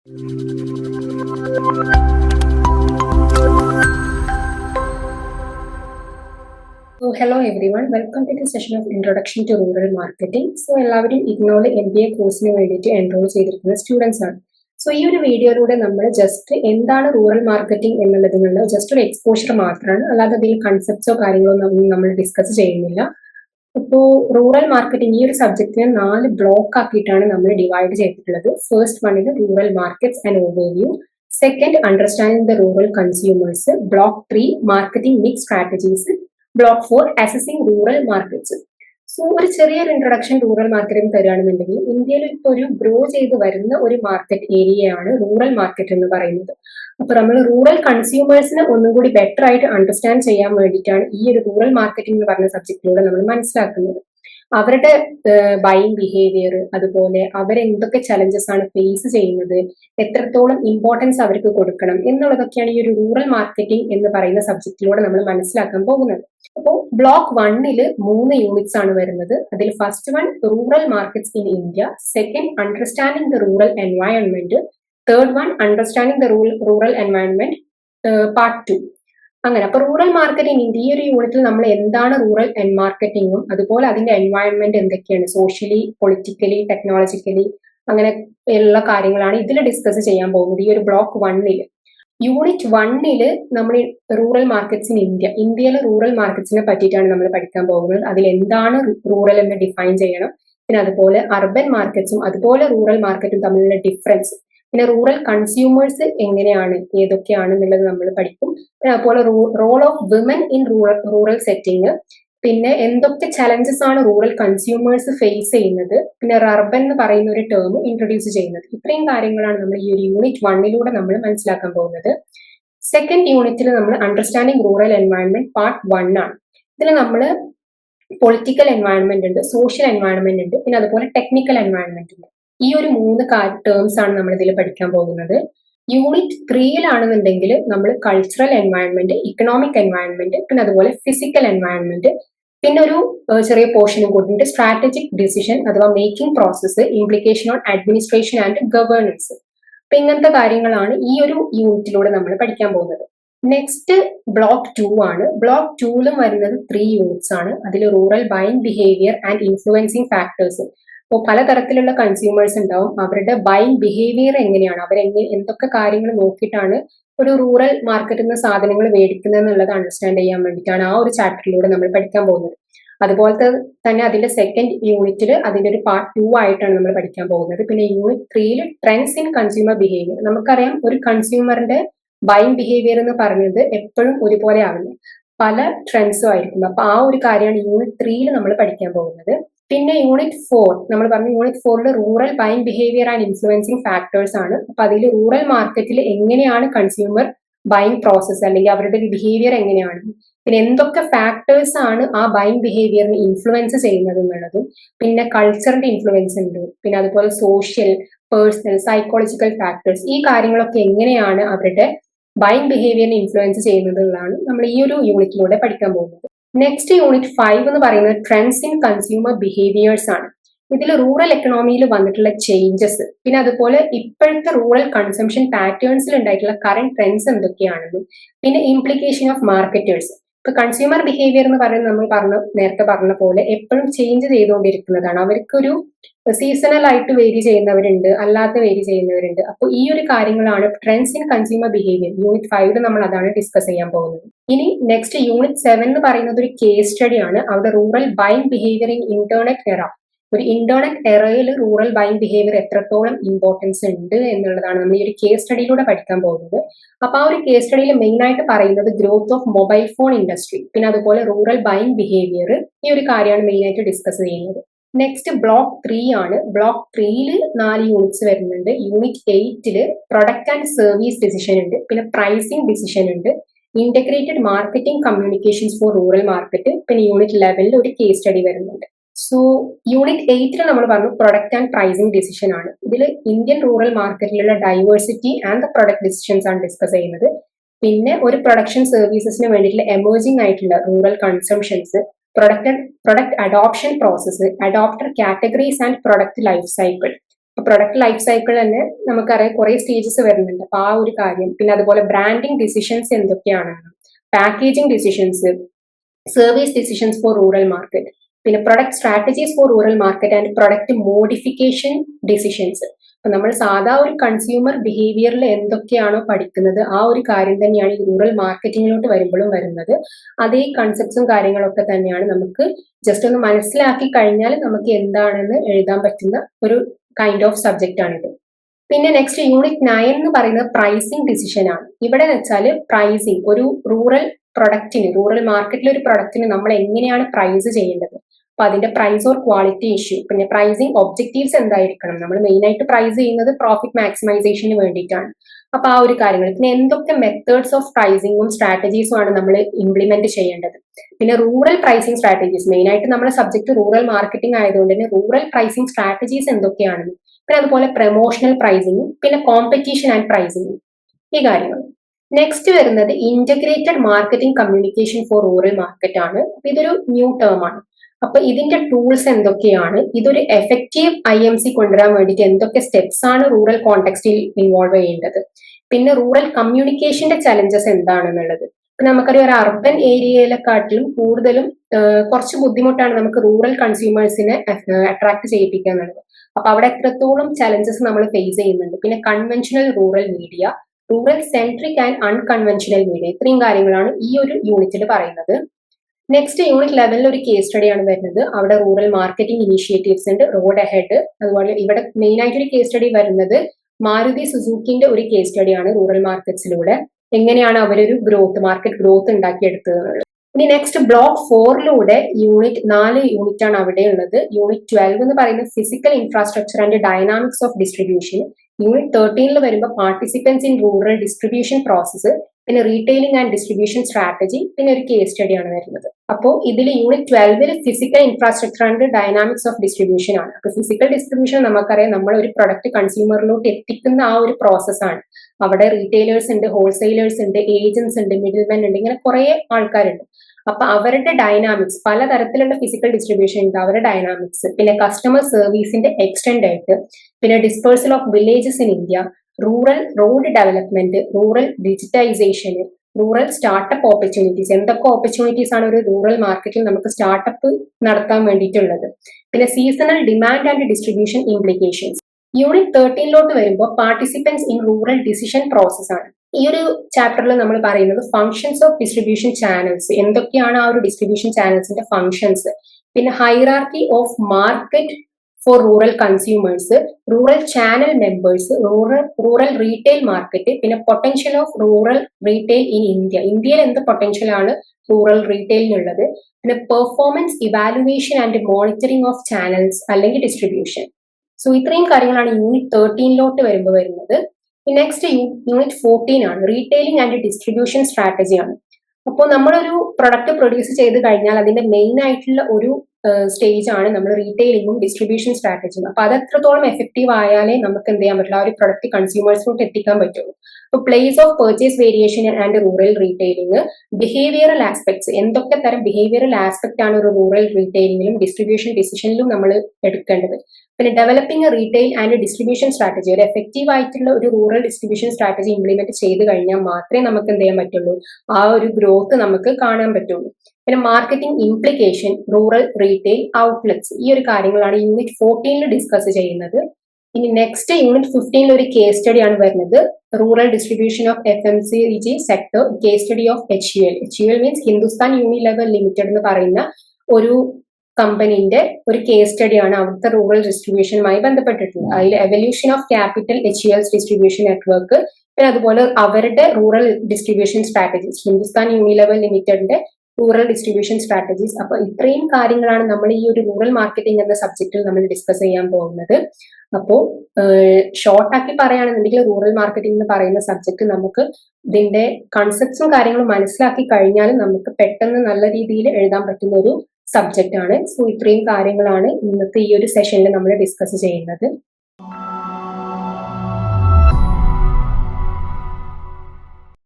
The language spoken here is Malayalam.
So, everyone welcome to the session of introduction to rural marketing so എല്ലാവരും ഇഗ്നോൾ എം ബി എ കോഴ്സിന് വേണ്ടിയിട്ട് എൻറോൾ ചെയ്തിരിക്കുന്ന സ്റ്റുഡൻസ് ആണ്. സോ ഈ ഒരു വീഡിയോയിലൂടെ നമ്മൾ ജസ്റ്റ് എന്താണ് റൂറൽ മാർക്കറ്റിംഗ് എന്നുള്ളതിനുള്ള ജസ്റ്റ് ഒരു എക്സ്പോഷർ മാത്രമാണ്. അല്ലാതെ അതിൽ കൺസെപ്റ്റ്സോ കാര്യങ്ങളോ നമ്മൾ ഡിസ്കസ് ചെയ്യുന്നില്ല. ഇപ്പോൾ റൂറൽ മാർക്കറ്റിംഗ് ഈ ഒരു സബ്ജക്റ്റിനെ നാല് ബ്ലോക്ക് ആക്കിയിട്ടാണ് നമ്മൾ ഡിവൈഡ് ചെയ്തിട്ടുള്ളത്. ഫസ്റ്റ് ഇത് rural markets and overview second understanding the rural consumers block three marketing mix strategies block four assessing rural markets so ഒരു ചെറിയൊരു ഇൻട്രൊഡക്ഷൻ റൂറൽ മാർക്കറ്റിംഗ് തരികയാണെന്നുണ്ടെങ്കിൽ ഇന്ത്യയിൽ ഇപ്പോൾ ഒരു ഗ്രോ ചെയ്ത് വരുന്ന ഒരു മാർക്കറ്റ് ഏരിയയാണ് റൂറൽ മാർക്കറ്റ് എന്ന് പറയുന്നത്. അപ്പൊ നമ്മൾ റൂറൽ കൺസ്യൂമേഴ്സിനെ ഒന്നും കൂടി ബെറ്റർ ആയിട്ട് അണ്ടർസ്റ്റാൻഡ് ചെയ്യാൻ വേണ്ടിയിട്ടാണ് ഈ ഒരു റൂറൽ മാർക്കറ്റിംഗ് എന്ന് പറഞ്ഞ സബ്ജക്റ്റിലൂടെ നമ്മൾ മനസ്സിലാക്കുന്നത്. അവരുടെ ബൈങ് ബിഹേവിയർ അതുപോലെ അവരെന്തൊക്കെ ചലഞ്ചസ് ആണ് ഫേസ് ചെയ്യുന്നത് എത്രത്തോളം ഇമ്പോർട്ടൻസ് അവർക്ക് കൊടുക്കണം എന്നുള്ളതൊക്കെയാണ് ഈ ഒരു റൂറൽ മാർക്കറ്റിംഗ് എന്ന് പറയുന്ന സബ്ജക്റ്റിലൂടെ നമ്മൾ മനസ്സിലാക്കാൻ പോകുന്നത്. അപ്പോൾ ബ്ലോക്ക് വണ്ണിൽ മൂന്ന് യൂണിറ്റ്സ് ആണ് വരുന്നത്. അതിൽ first one rural markets in India second understanding the rural environment third one understanding the rural environment part two അങ്ങനെ അപ്പൊ റൂറൽ മാർക്കറ്റിംഗ് ഈ ഒരു യൂണിറ്റിൽ നമ്മൾ എന്താണ് റൂറൽ മാർക്കറ്റിംഗും അതുപോലെ അതിന്റെ എൻവയോൺമെന്റ് എന്തൊക്കെയാണ്? സോഷ്യലി പൊളിറ്റിക്കലി ടെക്നോളജിക്കലി അങ്ങനെ ഉള്ള കാര്യങ്ങളാണ് ഇതിൽ ഡിസ്കസ് ചെയ്യാൻ പോകുന്നത്. ഈ ഒരു ബ്ലോക്ക് വണ്ണിൽ യൂണിറ്റ് വണ്ണിൽ നമ്മൾ റൂറൽ മാർക്കറ്റ്സ് ഇൻ ഇന്ത്യ ഇന്ത്യയിലെ റൂറൽ മാർക്കറ്റ്സിനെ പറ്റിയിട്ടാണ് നമ്മൾ പഠിക്കാൻ പോകുന്നത്. അതിൽ എന്താണ് റൂറൽ എന്ന് ഡിഫൈൻ ചെയ്യണം. പിന്നെ അതുപോലെ അർബൻ മാർക്കറ്റ്സും അതുപോലെ റൂറൽ മാർക്കറ്റും തമ്മിലുള്ള ഡിഫറൻസ് പിന്നെ റൂറൽ കൺസ്യൂമേഴ്സ് എങ്ങനെയാണ് ഏതൊക്കെയാണ് എന്നുള്ളത് നമ്മൾ പഠിക്കും. പിന്നെ അതുപോലെ role of women in rural rural setting പിന്നെ എന്തൊക്കെ ചലഞ്ചസ് ആണ് റൂറൽ കൺസ്യൂമേഴ്സ് ഫേസ് ചെയ്യുന്നത്? പിന്നെ റർബൻ എന്ന് പറയുന്ന ഒരു ടേം ഇൻട്രൊഡ്യൂസ് ചെയ്യുന്നത്. ഇത്രയും കാര്യങ്ങളാണ് നമ്മൾ ഈ ഒരു യൂണിറ്റ് വണ്ണിലൂടെ നമ്മൾ മനസ്സിലാക്കാൻ പോകുന്നത്. സെക്കൻഡ് യൂണിറ്റിൽ നമ്മൾ understanding rural environment part one ആണ്. ഇതിൽ നമ്മൾ പൊളിറ്റിക്കൽ എൻവയൺമെന്റ് ഉണ്ട് സോഷ്യൽ എൻവയൺമെന്റ് ഉണ്ട് പിന്നെ അതുപോലെ ടെക്നിക്കൽ എൻവയൺമെന്റ് ഉണ്ട്. ഈ ഒരു മൂന്ന് ടേംസ് ആണ് നമ്മൾ ഇതിൽ പഠിക്കാൻ പോകുന്നത്. യൂണിറ്റ് ത്രീയിലാണെന്നുണ്ടെങ്കിൽ നമ്മൾ കൾച്ചറൽ എൻവയൺമെന്റ് ഇക്കണോമിക് എൻവയൺമെന്റ് പിന്നെ അതുപോലെ ഫിസിക്കൽ എൻവയൺമെന്റ് പിന്നെ ഒരു ചെറിയ പോർഷനും കൂടിയിട്ട് സ്ട്രാറ്റജിക് ഡിസിഷൻ അഥവാ making process implication on administration and governance അപ്പൊ ഇങ്ങനത്തെ കാര്യങ്ങളാണ് ഈ ഒരു യൂണിറ്റിലൂടെ നമ്മൾ പഠിക്കാൻ പോകുന്നത്. നെക്സ്റ്റ് ബ്ലോക്ക് ടു ആണ്. ബ്ലോക്ക് ടൂവിലും വരുന്നത് ത്രീ യൂണിറ്റ്സ് ആണ്. അതിൽ rural buying behaviour and influencing factors അപ്പോൾ പലതരത്തിലുള്ള കൺസ്യൂമേഴ്സ് ഉണ്ടാവും. അവരുടെ ബൈങ് ബിഹേവിയർ എങ്ങനെയാണ്? അവരെങ്ങനെ എന്തൊക്കെ കാര്യങ്ങൾ നോക്കിയിട്ടാണ് ഒരു റൂറൽ മാർക്കറ്റിൽ നിന്ന് സാധനങ്ങൾ മേടിക്കുന്നത് എന്നുള്ളത് അണ്ടർസ്റ്റാൻഡ് ചെയ്യാൻ വേണ്ടിയിട്ടാണ് ആ ഒരു ചാപ്റ്ററിലൂടെ നമ്മൾ പഠിക്കാൻ പോകുന്നത്. അതുപോലത്തെ തന്നെ അതിന്റെ സെക്കൻഡ് യൂണിറ്റിൽ അതിന്റെ ഒരു പാർട്ട് ടു ആയിട്ടാണ് നമ്മൾ പഠിക്കാൻ പോകുന്നത്. പിന്നെ യൂണിറ്റ് ത്രീയിൽ ട്രെൻഡ്സ് ഇൻ കൺസ്യൂമർ ബിഹേവിയർ നമുക്കറിയാം ഒരു കൺസ്യൂമറിന്റെ ബൈങ് ബിഹേവിയർ എന്ന് പറയുന്നത് എപ്പോഴും ഒരുപോലെ ആവില്ല പല ട്രെൻഡ്സും ആയിരിക്കും. അപ്പൊ ആ ഒരു കാര്യമാണ് യൂണിറ്റ് ത്രീയിൽ നമ്മൾ പഠിക്കാൻ പോകുന്നത്. പിന്നെ യൂണിറ്റ് ഫോർ നമ്മൾ പറഞ്ഞു യൂണിറ്റ് ഫോറിൽ rural buying behaviour and influencing factors ആണ്. അപ്പൊ അതിൽ റൂറൽ മാർക്കറ്റിൽ എങ്ങനെയാണ് കൺസ്യൂമർ ബൈങ് പ്രോസസ്സ് അല്ലെങ്കിൽ അവരുടെ ബിഹേവിയർ എങ്ങനെയാണ്? പിന്നെ എന്തൊക്കെ ഫാക്ടേഴ്സ് ആണ് ആ ബൈങ് ബിഹേവിയറിനെ ഇൻഫ്ലുവൻസ് ചെയ്യുന്നത് എന്നുള്ളതും പിന്നെ കൾച്ചറിന്റെ ഇൻഫ്ലുവൻസ് ഉണ്ട്. പിന്നെ അതുപോലെ സോഷ്യൽ പേഴ്സണൽ സൈക്കോളജിക്കൽ ഫാക്ടേഴ്സ് ഈ കാര്യങ്ങളൊക്കെ എങ്ങനെയാണ് അവരുടെ ബൈങ് ബിഹേവിയറിനെ ഇൻഫ്ലുവൻസ് ചെയ്യുന്നത് എന്നുള്ളതാണ് നമ്മൾ ഈ ഒരു യൂണിറ്റിലൂടെ പഠിക്കാൻ പോകുന്നത്. നെക്സ്റ്റ് യൂണിറ്റ് ഫൈവ് എന്ന് പറയുന്നത് ട്രെൻഡ്സ് ഇൻ കൺസ്യൂമർ ബിഹേവിയേഴ്സ് ആണ്. ഇതിൽ റൂറൽ എക്കണോമിയിൽ വന്നിട്ടുള്ള ചേഞ്ചസ് പിന്നെ അതുപോലെ ഇപ്പോഴത്തെ റൂറൽ കൺസംഷൻ പാറ്റേൺസിൽ ഉണ്ടായിട്ടുള്ള കറണ്ട് ട്രെൻഡ്സ് എന്തൊക്കെയാണെന്നും പിന്നെ ഇംപ്ലിക്കേഷൻ ഓഫ് മാർക്കറ്റേഴ്സ് ഇപ്പൊ കൺസ്യൂമർ ബിഹേവിയർ എന്ന് പറയുന്നത് നമ്മൾ പറഞ്ഞ നേരത്തെ പറഞ്ഞ പോലെ എപ്പോഴും ചേഞ്ച് ചെയ്തുകൊണ്ടിരിക്കുന്നതാണ്. അവർക്കൊരു സീസണൽ ആയിട്ട് വേരി ചെയ്യുന്നവരുണ്ട് അല്ലാത്ത വേരി ചെയ്യുന്നവരുണ്ട്. അപ്പോൾ ഈ ഒരു കാര്യങ്ങളാണ് trends in consumer behaviour unit ഫൈവിൽ നമ്മൾ അതാണ് ഡിസ്കസ് ചെയ്യാൻ പോകുന്നത്. ഇനി നെക്സ്റ്റ് യൂണിറ്റ് സെവൻ എന്ന് പറയുന്നത് ഒരു കേസ് സ്റ്റഡിയാണ് അവിടെ rural buying behaviour in internet era ഒരു ഇന്റർനെറ്റ് എറയിൽ റൂറൽ ബൈങ് ബിഹേവിയർ എത്രത്തോളം ഇമ്പോർട്ടൻസ് ഉണ്ട് എന്നുള്ളതാണ് നമ്മൾ ഈ ഒരു കേസ് സ്റ്റഡിയിലൂടെ പഠിക്കാൻ പോകുന്നത്. അപ്പൊ ആ ഒരു കേസ് സ്റ്റഡിയിൽ മെയിൻ ആയിട്ട് പറയുന്നത് growth of mobile phone industry പിന്നെ അതുപോലെ റൂറൽ ബൈങ് ബിഹേവിയർ ഈ ഒരു കാര്യമാണ് മെയിൻ ആയിട്ട് ഡിസ്കസ് ചെയ്യുന്നത്. നെക്സ്റ്റ് ബ്ലോക്ക് ത്രീ ആണ്. ബ്ലോക്ക് ത്രീയിൽ നാല് യൂണിറ്റ്സ് വരുന്നുണ്ട്. യൂണിറ്റ് എയ്റ്റിൽ പ്രൊഡക്റ്റ് ആൻഡ് സർവീസ് ഡിസിഷൻ ഉണ്ട്. പിന്നെ പ്രൈസിംഗ് ഡിസിഷൻ ഉണ്ട്. Integrated marketing communications for rural market പിന്നെ യൂണിറ്റ് ലെവലിൽ ഒരു കേസ് സ്റ്റഡി വരുന്നുണ്ട്. സോ യൂണിറ്റ് എയ്റ്റിൽ നമ്മൾ പറഞ്ഞു പ്രൊഡക്റ്റ് ആൻഡ് പ്രൈസിംഗ് ഡിസിഷൻ ആണ്. ഇതിൽ Indian rural മാർക്കറ്റിലുള്ള diversity and the product decisions ആണ് ഡിസ്കസ് ചെയ്യുന്നത്. പിന്നെ ഒരു പ്രൊഡക്ഷൻ സർവീസസിന് വേണ്ടിയിട്ടുള്ള എമേർജിംഗ് ആയിട്ടുള്ള rural consumptions product product adoption process adopter categories and product life cycle product life cycle തന്നെ നമുക്കറിയാം കുറെ സ്റ്റേജസ് വരുന്നുണ്ട്. അപ്പൊ ആ ഒരു കാര്യം പിന്നെ അതുപോലെ ബ്രാൻഡിങ് ഡിസിഷൻസ് എന്തൊക്കെയാണ്? Packaging decisions service decisions for rural market പിന്നെ product strategies for rural market and product modification decisions അപ്പൊ നമ്മൾ സാധാ ഒരു കൺസ്യൂമർ ബിഹേവിയറിൽ എന്തൊക്കെയാണോ പഠിക്കുന്നത് ആ ഒരു കാര്യം തന്നെയാണ് ഈ റൂറൽ മാർക്കറ്റിങ്ങിലോട്ട് വരുമ്പോഴും വരുന്നത്. അതേ കൺസെപ്റ്റ്സും കാര്യങ്ങളൊക്കെ തന്നെയാണ് നമുക്ക് ജസ്റ്റ് ഒന്ന് മനസ്സിലാക്കി കഴിഞ്ഞാൽ നമുക്ക് എന്താണെന്ന് എഴുതാൻ പറ്റുന്ന ഒരു കൈൻഡ് ഓഫ് സബ്ജക്റ്റ് ആണിത്. പിന്നെ നെക്സ്റ്റ് യൂണിറ്റ് നയൻ എന്ന് പറയുന്നത് പ്രൈസിങ് ഡിസിഷൻ ആണ്. ഇവിടെ വെച്ചാൽ പ്രൈസിങ് ഒരു റൂറൽ പ്രൊഡക്റ്റിന് റൂറൽ മാർക്കറ്റിലെ ഒരു പ്രൊഡക്റ്റിന് നമ്മൾ എങ്ങനെയാണ് പ്രൈസ് ചെയ്യേണ്ടത്? അപ്പൊ അതിന്റെ പ്രൈസ് ഓർ ക്വാളിറ്റി ഇഷ്യൂ പിന്നെ പ്രൈസിങ് ഒബ്ജക്റ്റീവ്സ് എന്തായിരിക്കണം? നമ്മൾ മെയിൻ ആയിട്ട് പ്രൈസ് ചെയ്യുന്നത് പ്രോഫിറ്റ് മാക്സിമൈസേഷന് വേണ്ടിയിട്ടാണ്. അപ്പൊ ആ ഒരു കാര്യങ്ങൾ. പിന്നെ എന്തൊക്കെ മെത്തേഡ്സ് ഓഫ് പ്രൈസിങ്ങും സ്ട്രാറ്റജീസും ആണ് നമ്മൾ ഇംപ്ലിമെന്റ് ചെയ്യേണ്ടത്? പിന്നെ റൂറൽ പ്രൈസിങ് സ്ട്രാറ്റജീസ് മെയിൻ ആയിട്ട് നമ്മുടെ സബ്ജക്ട് റൂറൽ മാർക്കറ്റിംഗ് ആയതുകൊണ്ട് തന്നെ റൂറൽ പ്രൈസിങ് സ്ട്രാറ്റജീസ് എന്തൊക്കെയാണെന്ന്. പിന്നെ അതുപോലെ പ്രൊമോഷണൽ പ്രൈസിങ്ങും പിന്നെ കോമ്പറ്റീഷൻ ആൻഡ് പ്രൈസിങ്ങും ഈ കാര്യങ്ങൾ. നെക്സ്റ്റ് വരുന്നത് integrated marketing communication for rural market ആണ്. ഇതൊരു ന്യൂ ടേം ആണ്. അപ്പൊ ഇതിന്റെ ടൂൾസ് എന്തൊക്കെയാണ്? ഇതൊരു എഫക്റ്റീവ് ഐ എം സി കൊണ്ടുവരാൻ വേണ്ടിയിട്ട് എന്തൊക്കെ സ്റ്റെപ്സ് ആണ് റൂറൽ കോണ്ടെക്സ്റ്റിൽ ഇൻവോൾവ് ചെയ്യേണ്ടത്? പിന്നെ റൂറൽ കമ്മ്യൂണിക്കേഷന്റെ ചലഞ്ചസ് എന്താണെന്നുള്ളത്? ഇപ്പൊ നമുക്കറിയാം ഒരു അർബൻ ഏരിയയിലെക്കാട്ടിലും കൂടുതലും കുറച്ച് ബുദ്ധിമുട്ടാണ് നമുക്ക് റൂറൽ കൺസ്യൂമേഴ്സിനെ അട്രാക്ട് ചെയ്യിപ്പിക്കുക എന്നുള്ളത്. അപ്പൊ അവിടെ എത്രത്തോളം ചലഞ്ചസ് നമ്മൾ ഫേസ് ചെയ്യുന്നുണ്ട്? പിന്നെ conventional rural media rural centric and unconventional media ഇത്രയും കാര്യങ്ങളാണ് ഈ ഒരു യൂണിറ്റിൽ പറയുന്നത്. നെക്സ്റ്റ് യൂണിറ്റ് ലെവലിൽ ഒരു കേസ് സ്റ്റഡിയാണ് വരുന്നത്. അവിടെ റൂറൽ മാർക്കറ്റിംഗ് ഇനീഷ്യേറ്റീവ്സ് ഉണ്ട് റോഡ് അഹെഡ് അതുപോലെ ഇവിടെ മെയിൻ ആയിട്ട് ഒരു കേസ് സ്റ്റഡി വരുന്നത് മാരുതി സുസൂക്കിന്റെ ഒരു കേസ് സ്റ്റഡിയാണ് റൂറൽ മാർക്കറ്റ്സിലൂടെ എങ്ങനെയാണ് അവരൊരു ഗ്രോത്ത് മാർക്കറ്റ് ഗ്രോത്ത് ഉണ്ടാക്കിയെടുത്തത്? ഇനി നെക്സ്റ്റ് ബ്ലോക്ക് ഫോറിലൂടെ യൂണിറ്റ് നാല് യൂണിറ്റ് ആണ് അവിടെ ഉള്ളത് യൂണിറ്റ് ട്വൽവ് എന്ന് പറയുന്നത് physical infrastructure and dynamics of distribution unit തേർട്ടീനിൽ വരുമ്പോൾ participants in rural distribution process പിന്നെ റീറ്റെയിലിംഗ് ആൻഡ് ഡിസ്ട്രിബ്യൂഷൻ സ്ട്രാറ്റജി പിന്നെ ഒരു കേസ് സ്റ്റഡി ആണ് വരുന്നത്. അപ്പോൾ ഇതിൽ unit ട്വൽവിൽ physical infrastructure and dynamics of distribution ആണ്. അപ്പോൾ ഫിസിക്കൽ ഡിസ്ട്രിബ്യൂഷൻ നമുക്കറിയാം നമ്മൾ ഒരു പ്രൊഡക്റ്റ് കൺസ്യൂമറിലോട്ട് എത്തിക്കുന്ന ആ ഒരു പ്രോസസ്സാണ് അവിടെ റീറ്റെയിലേഴ്സ് ഉണ്ട് ഹോൾസെയിലേഴ്സ് ഉണ്ട് ഏജൻസ് ഉണ്ട് മിഡിൽമെൻ ഉണ്ട് ഇങ്ങനെ കുറെ ആൾക്കാരുണ്ട്. അപ്പൊ അവരുടെ ഡൈനാമിക്സ് പലതരത്തിലുള്ള ഫിസിക്കൽ ഡിസ്ട്രിബ്യൂഷൻ ഉണ്ട് അവരുടെ ഡൈനാമിക്സ് പിന്നെ കസ്റ്റമർ സർവീസിന്റെ എക്സ്റ്റെൻഡ് ആയിട്ട് പിന്നെ dispersal of villages in India rural road development rural ഡിജിറ്റൈസേഷന് rural startup opportunities എന്തൊക്കെ ഓപ്പർച്യൂണിറ്റീസ് ആണ് ഒരു റൂറൽ മാർക്കറ്റിൽ നമുക്ക് സ്റ്റാർട്ടപ്പ് നടത്താൻ വേണ്ടിയിട്ടുള്ളത്? പിന്നെ seasonal demand and distribution implications unit തേർട്ടീനിലോട്ട് വരുമ്പോൾ participants in rural decision process ആണ്. ഈ ഒരു ചാപ്റ്ററിൽ നമ്മൾ പറയുന്നത് ഫങ്ഷൻസ് ഓഫ് ഡിസ്ട്രിബ്യൂഷൻ ചാനൽസ് എന്തൊക്കെയാണ് ആ ഒരു ഡിസ്ട്രിബ്യൂഷൻ ചാനൽസിന്റെ ഫങ്ഷൻസ് പിന്നെ hierarchy of market for rural consumers rural channel members rural rural retail market പിന്നെ potential of rural retail in India ഇന്ത്യയിൽ എന്ത് പൊട്ടൻഷ്യൽ ആണ് റൂറൽ റീറ്റെയിലിനുള്ളത് പിന്നെ performance evaluation and monitoring of channels അല്ലെങ്കിൽ ഡിസ്ട്രിബ്യൂഷൻ സോ ഇത്രയും കാര്യങ്ങളാണ് യൂണിറ്റ് തേർട്ടീനിലോട്ട് വരുമ്പോൾ വരുന്നത്. നെക്സ്റ്റ് യൂണിറ്റ് ഫോർട്ടീൻ ആണ്. റീറ്റെയിലിംഗ് ആൻഡ് ഡിസ്ട്രിബ്യൂഷൻ സ്ട്രാറ്റജി ആണ്. അപ്പോൾ നമ്മളൊരു പ്രൊഡക്റ്റ് പ്രൊഡ്യൂസ് ചെയ്ത് കഴിഞ്ഞാൽ അതിന്റെ മെയിൻ ആയിട്ടുള്ള ഒരു സ്റ്റേജ് ആണ് നമ്മൾ റീറ്റെയിലിങ്ങും ഡിസ്ട്രിബ്യൂഷൻ സ്ട്രാറ്റജിയും. അപ്പൊ അത് എത്രത്തോളം എഫക്റ്റീവ് ആയാലേ നമുക്ക് എന്ത് ചെയ്യാൻ പറ്റില്ല ആ ഒരു പ്രൊഡക്റ്റ് കൺസ്യൂമേഴ്സിലോട്ട് എത്തിക്കാൻ പറ്റുള്ളൂ. അപ്പൊ place of purchase variation and rural retailing behavioural aspects എന്തൊക്കെ തരം ബിഹേവിയറൽ ആസ്പെക്ട് ആണ് ഒരു റൂറൽ റീറ്റെയിലിംഗിലും ഡിസ്ട്രിബ്യൂഷൻ ഡിസിഷനിലും നമ്മൾ എടുക്കേണ്ടത്? പിന്നെ developing retail and distribution strategy ഒരു എഫക്റ്റീവ് ആയിട്ടുള്ള ഒരു റൂറൽ ഡിസ്ട്രിബ്യൂഷൻ സ്ട്രാറ്റജി ഇംപ്ലിമെന്റ് ചെയ്ത് കഴിഞ്ഞാൽ മാത്രമേ നമുക്ക് എന്ത് ചെയ്യാൻ പറ്റുള്ളൂ? ആ ഒരു ഗ്രോത്ത് നമുക്ക് കാണാൻ പറ്റുള്ളൂ. പിന്നെ marketing implication rural retail outlets ഈ ഒരു കാര്യങ്ങളാണ് യൂണിറ്റ് ഫോർട്ടീനിൽ ഡിസ്കസ് ചെയ്യുന്നത്. ഇനി നെക്സ്റ്റ് യൂണിറ്റ് ഫിഫ്റ്റീനിൽ ഒരു കേസ് സ്റ്റഡി ആണ് വരുന്നത്. Rural distribution of F M C G sector case study of H U L H U L means Hindustan Unilever limited എന്ന് പറയുന്ന ഒരു കമ്പനീന്റെ ഒരു കേസ് സ്റ്റഡിയാണ് അവിടുത്തെ റൂറൽ ഡിസ്ട്രിബ്യൂഷനുമായി ബന്ധപ്പെട്ടിട്ടുള്ളത്. അതിൽ evolution of capital H U L's distribution network പിന്നെ അതുപോലെ അവരുടെ rural distribution strategies Hindustan Unilever ലിമിറ്റഡിന്റെ റൂറൽ ഡിസ്ട്രിബ്യൂഷൻ സ്ട്രാറ്റജീസ് അപ്പൊ ഇത്രയും കാര്യങ്ങളാണ് നമ്മൾ ഈ ഒരു റൂറൽ മാർക്കറ്റിംഗ് എന്ന സബ്ജക്റ്റിൽ നമ്മൾ ഡിസ്കസ് ചെയ്യാൻ പോകുന്നത്. അപ്പോൾ ഷോർട്ടാക്കി പറയുകയാണെന്നുണ്ടെങ്കിൽ റൂറൽ മാർക്കറ്റിംഗ് എന്ന് പറയുന്ന സബ്ജക്ട് നമുക്ക് ഇതിന്റെ കൺസെപ്റ്റ്സും കാര്യങ്ങളും മനസ്സിലാക്കി കഴിഞ്ഞാൽ നമുക്ക് പെട്ടെന്ന് നല്ല രീതിയിൽ എഴുതാൻ പറ്റുന്ന ഒരു സബ്ജക്റ്റ് ആണ്. സോ ഇത്രയും കാര്യങ്ങളാണ് ഇന്നത്തെ ഈ ഒരു സെഷനിൽ നമ്മൾ ഡിസ്കസ് ചെയ്യുന്നത്.